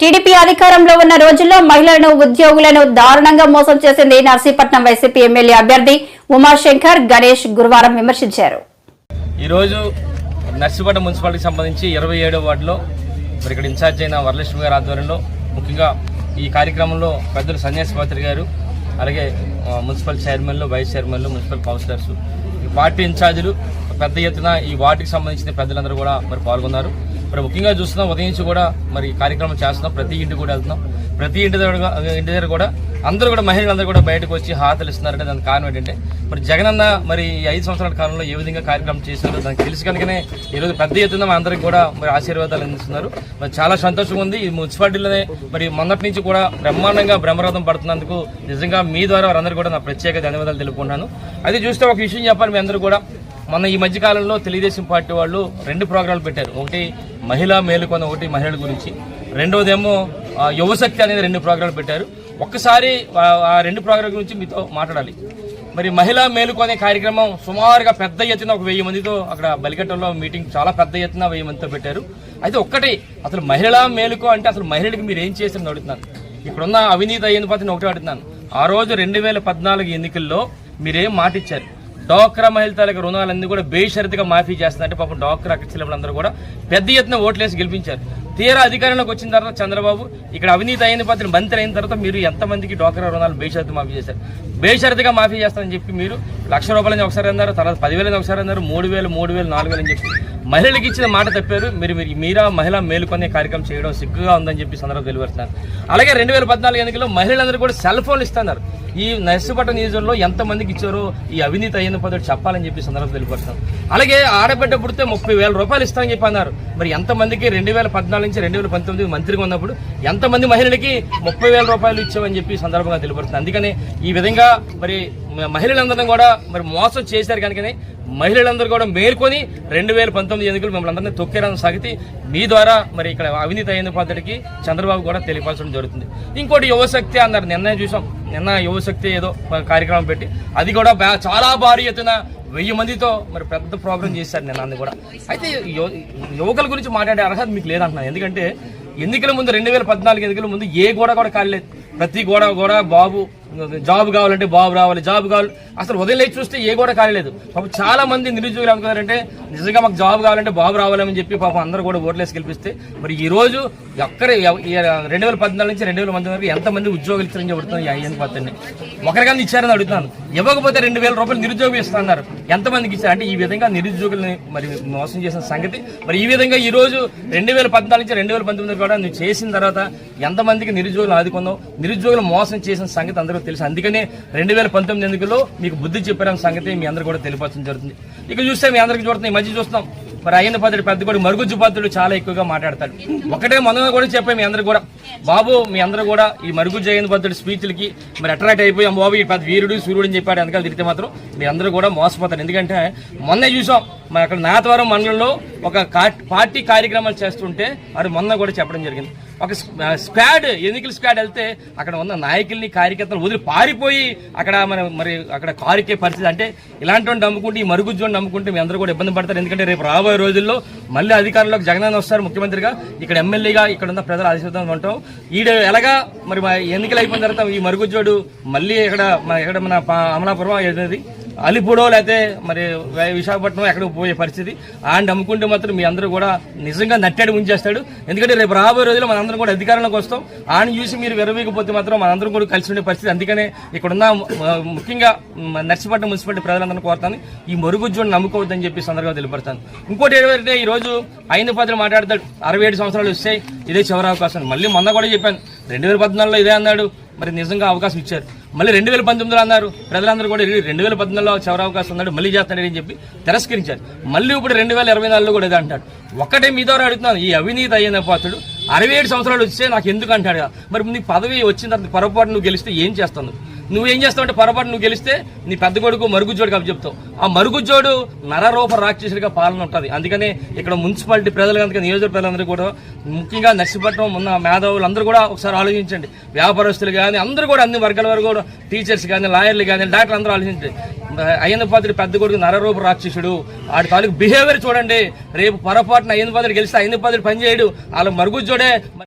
TDP అధికారంలో ఉన్న రోజుల్లో మహిళలను ఉద్యోగులను దారుణంగా మోసం చేసింది నర్సీపట్నం వైసీపీ ఎమ్మెల్యే అభ్యర్థి ఉమాశంకర్. గణేష్ గురువారం విమర్శించారు. ఈరోజు నర్సీపట్నం మున్సిపాలిటీకి సంబంధించి ఇరవై ఏడో వార్డులో మరి ఇక్కడ ఇన్ఛార్జ్ అయిన వరలక్ష్మి గారి ఆధ్వర్యంలో ముఖ్యంగా ఈ కార్యక్రమంలో పెద్దలు సన్యాసి పాత్రి గారు అలాగే మున్సిపల్ చైర్మన్లు వైస్ చైర్మన్లు మున్సిపల్ కౌన్సిలర్స్ ఈ పార్టీ ఇన్ఛార్జీలు పెద్ద ఎత్తున ఈ వార్డుకి సంబంధించిన పెద్దలందరూ కూడా మరి పాల్గొన్నారు. మరి ముఖ్యంగా చూస్తున్నాం ఉదయం నుంచి కూడా మరి కార్యక్రమం చేస్తున్నాం ప్రతి ఇంటికి కూడా వెళ్తున్నాం. ప్రతి ఇంటి దగ్గర ఇంటి దగ్గర కూడా అందరూ కూడా మహిళలందరూ కూడా బయటకు వచ్చి హాతలు ఇస్తున్నారంటే దానికి కారణం ఏంటంటే మరి జగనన్న మరి ఈ ఐదు సంవత్సరాల కాలంలో ఏ విధంగా కార్యక్రమం చేశారో దానికి తెలిసి కనుకనే ఈరోజు పెద్ద ఎత్తున మా అందరికి కూడా మరి ఆశీర్వాదాలు అందిస్తున్నారు. మరి చాలా సంతోషంగా ఉంది. ఈ మున్సిపాలిటీలోనే మరి మొన్నటి నుంచి కూడా బ్రహ్మాండంగా బ్రహ్మరథం పడుతున్నందుకు నిజంగా మీ ద్వారా వారందరూ కూడా నా ప్రత్యేక ధన్యవాదాలు తెలుపుకుంటున్నాను. అది చూస్తే ఒక విషయం చెప్పాలి మీ అందరూ కూడా. మొన్న ఈ మధ్యకాలంలో తెలుగుదేశం పార్టీ వాళ్ళు రెండు ప్రోగ్రాంలు పెట్టారు. ఒకటి మహిళా మేలుకొన ఒకటి మహిళల గురించి. రెండవదేమో యువశక్తి అనేది రెండు ప్రోగ్రాంలు పెట్టారు. ఒక్కసారి ఆ- రెండు ప్రోగ్రాం గురించి మీతో మాట్లాడాలి. మరి మహిళా మేలుకొనే కార్యక్రమం సుమారుగా పెద్ద ఎత్తున ఒక వెయ్యి మందితో అక్కడ బలికట్టంలో మీటింగ్ చాలా పెద్ద ఎత్తున వెయ్యి మందితో పెట్టారు. అయితే ఒక్కటి అసలు మహిళా మేలుకో అంటే అసలు మహిళలకు మీరు ఏం చేశారని అడుగుతున్నాను. ఇక్కడున్న అవినీతి అయ్యింది పత్రిని ఒకటే అడుగుతున్నాను. ఆ రోజు రెండు వేల పద్నాలుగు ఎన్నికల్లో మీరేం మాట ఇచ్చారు డోక్రా మహిళ రుణాలన్నీ కూడా బేషరతిగా మాఫీ చేస్తుందంటే పాపం డోక్రా చెల్లెములందరూ కూడా పెద్ద ఎత్తున ఓట్లేసి గెలిపించారు. తీరా అధికారంలోకి వచ్చిన తర్వాత చంద్రబాబు ఇక్కడ అవినీతి అయిన పత్రిక మంత్రి అయిన తర్వాత మీరు ఎంతమందికి డోక్రా రుణాలు బేషరతు మాఫీ చేశారు? బేషరతుగా మాఫీ చేస్తారని చెప్పి మీరు లక్ష రూపాయలని ఒకసారి అన్నారు తర్వాత పదివేలని ఒకసారి అన్నారు మూడు వేలు మూడు వేలు నాలుగు వేలు అని చెప్పి మహిళలకు ఇచ్చిన మాట తప్పారు. మీరు మీరు మీరా మహిళా మేలుకొనే కార్యక్రమం చేయడం సిగ్గుగా ఉందని చెప్పి సందర్భం తెలియపడుతున్నారు అలాగే రెండు వేల పద్నాలుగు ఎన్నికల్లో మహిళలందరూ కూడా సెల్ ఫోన్లు ఇస్తున్నారు. ఈ నర్సుపట్ట నియోజకవర్గంలో ఎంతమందికి ఇచ్చారో ఈ అవినీతి అయిన పద్ధతి చెప్పాలని చెప్పి సందర్భం తెలియపడుతున్నారు అలాగే ఆడబిడ్డ పుడితే ముప్పై వేల రూపాయలు ఇస్తామని చెప్పి అన్నారు. మరి ఎంతమందికి రెండు వేల పద్నాలుగు నుంచి రెండు వేల పంతొమ్మిది మంత్రిగా ఉన్నప్పుడు ఎంతమంది మహిళలకి ముప్పై వేల రూపాయలు ఇచ్చామని చెప్పి సందర్భంగా తెలియపడుతుంది అందుకని ఈ విధంగా మరి మహిళలందరం కూడా మరి మోసం చేశారు కనుకనే మహిళలందరూ కూడా మేల్కొని రెండు వేల పంతొమ్మిది ఎన్నికలు మిమ్మల్ని అందరినీ తొక్కేరని సాగితే మీ ద్వారా మరి ఇక్కడ అవినీతి అయిన పద్ధతికి చంద్రబాబు కూడా తెలియపరచడం జరుగుతుంది. ఇంకోటి యువశక్తి అన్నారు నిర్ణయం చూసాం. నిన్న యువశక్తి ఏదో కార్యక్రమం పెట్టి అది కూడా చాలా భారీ ఎత్తున వెయ్యి మందితో మరి పెద్ద ప్రోగ్రామ్ చేశారు నిన్న అది కూడా. అయితే యువకుల గురించి మాట్లాడే అర్హత మీకు లేదంటున్నాను. ఎందుకంటే ఎన్నికల ముందు రెండు వేల పద్నాలుగు ఎన్నికల ముందు ఏ గోడ కూడా కాలేదు ప్రతి గోడ కూడా బాబు జాబ్ కావాలంటే బాబు రావాలి జాబ్ కావాలి. అసలు ఉదయం లేచి చూస్తే ఏ కూడా కాలేదు పాపం చాలా మంది నిరుద్యోగులు అనుకున్నారంటే నిజంగా మాకు జాబ్ కావాలంటే బాబు రావాలని చెప్పి పాపం అందరూ కూడా ఓట్లేసి గెలిపిస్తే మరి ఈ రోజు ఎక్కడ రెండు వేల పద్నాలుగు నుంచి రెండు వేల మంది వరకు ఎంతమంది ఉద్యోగులు ఇచ్చారని చెబుతున్నాను ఈ అయ్యని పత్రిని ఒకరికన్నా ఇచ్చారని అడుగుతున్నాను. ఇవ్వకపోతే రెండు వేల రూపాయలు నిరుద్యోగం ఇస్తున్నారు ఎంతమందికి ఇచ్చారు? అంటే ఈ విధంగా నిరుద్యోగుల్ని మరి మోసం చేసిన సంగతి. మరి ఈ విధంగా ఈ రోజు రెండు వేల పద్నాలుగు నుంచి రెండు వేల పంతొమ్మిది కూడా నువ్వు చేసిన తర్వాత ఎంతమందికి నిరుద్యోగులు ఆదుకుందాం నిరుద్యోగులు మోసం చేసిన సంగతి కూడా తెలుసు. అందుకనే రెండు వేల పంతొమ్మిది ఎన్నికల్లో మీకు బుద్ధి చెప్పారన్న సంగతి మీ అందరూ కూడా తెలియపరచడం జరుగుతుంది. ఇక చూస్తే మీ అందరికీ చూస్తున్నాం ఈ మధ్య చూస్తాం మరి అయిన పద్ధతి పెద్ద కూడా మరుగుజ్జు పాత్రుడు చాలా ఎక్కువగా మాట్లాడతాడు ఒకటే మనం కూడా చెప్పాం మీ అందరూ కూడా. బాబు మీ అందరూ కూడా ఈ మరుగుజ్జు అయిన పాత్రుడు స్పీచ్లకి మరి అట్రాక్ట్ అయిపోయాం బాబు. ఈ పెద్ద వీరుడు సూర్యుడు అని చెప్పాడు వెనకాల తిరిగితే మాత్రం మీ అందరూ కూడా మోసపోతారు. ఎందుకంటే మొన్న చూసాం మరి అక్కడ నాతవరం మండలంలో ఒక పార్టీ కార్యక్రమాలు చేస్తుంటే మరి మొన్న కూడా చెప్పడం జరిగింది. ఒక స్క్వాడ్ ఎన్నికల స్క్వాడ్ వెళ్తే అక్కడ ఉన్న నాయకుల్ని కార్యకర్తలు వదిలి పారిపోయి అక్కడ మన మరి అక్కడ కారుకే పరిస్థితి. అంటే ఇలాంటి నమ్ముకుంటే ఈ మరుగుజ్జుని నమ్ముకుంటే మీ అందరూ కూడా ఇబ్బంది పడతారు. ఎందుకంటే రేపు రాబోయే రోజుల్లో మళ్ళీ అధికారంలోకి జగన్ వస్తారు ముఖ్యమంత్రిగా. ఇక్కడ ఎమ్మెల్యేగా ఇక్కడ ఉన్న ప్రజలు ఆశీర్వాదం ఉంటాం. ఈడ ఎలాగా మరి మా ఎన్నికలు అయిపోయిన తర్వాత ఈ మరుగుజ్జోడు మళ్ళీ ఇక్కడ మన ఇక్కడ మన పా- అమలాపురం ఏదది? అలిపుడో లేకపోతే మరి విశాఖపట్నం ఎక్కడికి పోయే పరిస్థితి. ఆయన నమ్ముకుంటే మాత్రం మీ అందరూ కూడా నిజంగా నట్టాడు ఉంచేస్తాడు ఎందుకంటే రేపు రాబోయే రోజుల్లో మనందరం కూడా అధికారంలోకి వస్తాం. ఆయన చూసి మీరు విరవీకపోతే మాత్రం మనందరం కూడా కలిసి ఉండే పరిస్థితి. అందుకనే ఇక్కడున్న ముఖ్యంగా నర్సిపట్నం మున్సిపాలిటీ ప్రజలందరినీ కోరుతాను. ఈ మరుగుజ్జుని నమ్ముకోవద్దని చెప్పి సందర్భంగా తెలియపడతాను ఇంకోటి ఏంటంటే ఈ రోజు అయిన మాట్లాడతాడు. అరవై ఏడు సంవత్సరాలు వస్తాయి ఇదే చివరి అవకాశం. మళ్ళీ మొన్న కూడా చెప్పాను. రెండు వేల పద్నాలుగులో ఇదే అన్నాడు. మరి నిజంగా అవకాశం ఇచ్చారు. మళ్ళీ రెండు వేల పంతొమ్మిదిలో అన్నారు. ప్రజలందరూ కూడా రెండు వేల పద్నాలుగులో చివరి అవకాశం ఉన్నాడు మళ్ళీ చేస్తాడని చెప్పి తిరస్కరించారు. మళ్ళీ ఇప్పుడు రెండు వేల ఇరవై నాలుగులో కూడా ఇది అంటాడు. ఒక్కటే మీ ద్వారా అడుగుతున్నాను ఈ అవినీతి అయిన పాత్రుడు అరవై ఏడు సంవత్సరాలు వస్తే నాకు ఎందుకు అంటాడు? మరి నీ పదవి వచ్చిన తర్వాత పొరపాటు నువ్వు గెలిస్తే ఏం చేస్తాను నువ్వు? నువ్వేం చేస్తావు అంటే పొరపాటు నువ్వు గెలిస్తే నీ పెద్ద కొడుకు మరుగుజ్జోడు కప్పు చెప్తావు. ఆ మరుగుజ్జోడు నరరూప రాక్షసుడిగా పాలన ఉంటుంది. అందుకనే ఇక్కడ మున్సిపాలిటీ ప్రజలు కనుక నియోజక ప్రజలందరూ కూడా ముఖ్యంగా నర్సిపట్నం ఉన్న మేధావులు అందరూ కూడా ఒకసారి ఆలోచించండి. వ్యాపారస్తులు కానీ అందరూ కూడా అన్ని వర్గాల వరకు కూడా టీచర్స్ కానీ లాయర్లు కానీ డాక్టర్లు అందరూ ఆలోచించండి. అయ్యన్న పాత్రుడు పెద్ద కొడుకు నరరూప రాక్షసుడు ఆడి తాలూకు బిహేవియర్ చూడండి. రేపు పొరపాటున అయ్యన్న పాత్రుడు గెలిస్తే అయ్యన్న పాత్రుడు పని చేయడు. వాళ్ళ మరుగుజ్జోడే